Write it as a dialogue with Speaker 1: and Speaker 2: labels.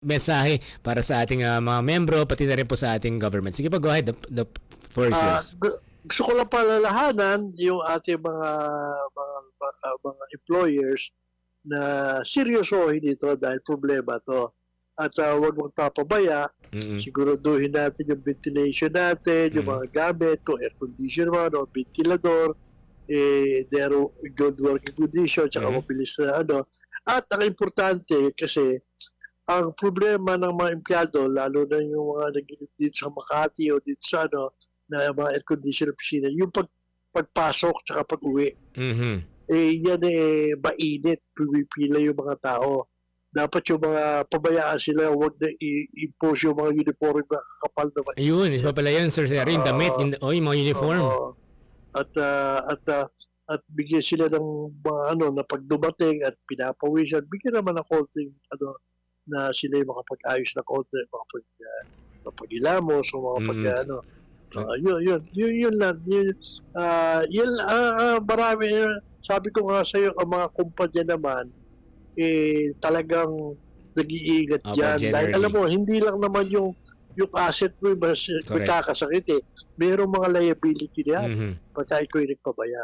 Speaker 1: mensahe para sa ating ah, mga membro, pati na rin po sa ating government. Sige po, go ahead. The, the floor is
Speaker 2: Ah,
Speaker 1: yours.
Speaker 2: gu- gusto ko lang palalahanan yung ating mga mga, mga, mga employers na seryosohin ito dahil problema to. At uh, huwag mong papabaya,
Speaker 1: Mm-mm.
Speaker 2: siguraduhin natin yung ventilation natin, yung
Speaker 1: Mm.
Speaker 2: mga gamit, kung air conditioner man o ventilador, eh, they're good working condition, tsaka
Speaker 1: Mhm.
Speaker 2: mabilis na ano. At ang importante kasi, ang problema ng mga empleyado, lalo na yung mga nag dito sa Makati o dito sa ano, na mga air conditioner opisina, yung pag, pagpasok tsaka pag-uwi,
Speaker 1: Mhm.
Speaker 2: eh yan eh mainit, pumipila yung mga tao. Dapat yung mga pabayaan sila, huwag na i-impose yung mga uniform na kakapal na mainit.
Speaker 1: Ayun, isa pa pala yun, Sir Sir. Yung damit,
Speaker 2: Oo.
Speaker 1: yung, oh, yung mga uniform.
Speaker 2: Oo. At ah, at ah, at bigyan sila ng mga ano na pag dumating at pinapawisan, bigyan naman ng konting ano na sila yung makapag-ayos na konti, makapag uh, makapag-ilamos o makapag
Speaker 1: Mm.
Speaker 2: ano. Ah, yun, yun, yun, yun lang. Yun, ah, yun, ah, ah, marami, ah, sabi ko nga sa'yo, ang mga kumpanya naman, eh, talagang nag-iingat
Speaker 1: Opo,
Speaker 2: dyan. Dahil
Speaker 1: generally.
Speaker 2: alam mo, hindi lang naman yung yung asset mo, mas
Speaker 1: Correct.
Speaker 2: magkakasakit eh. Merong mga liability niyan
Speaker 1: Mhm.
Speaker 2: pagka ikaw yung nagpabaya.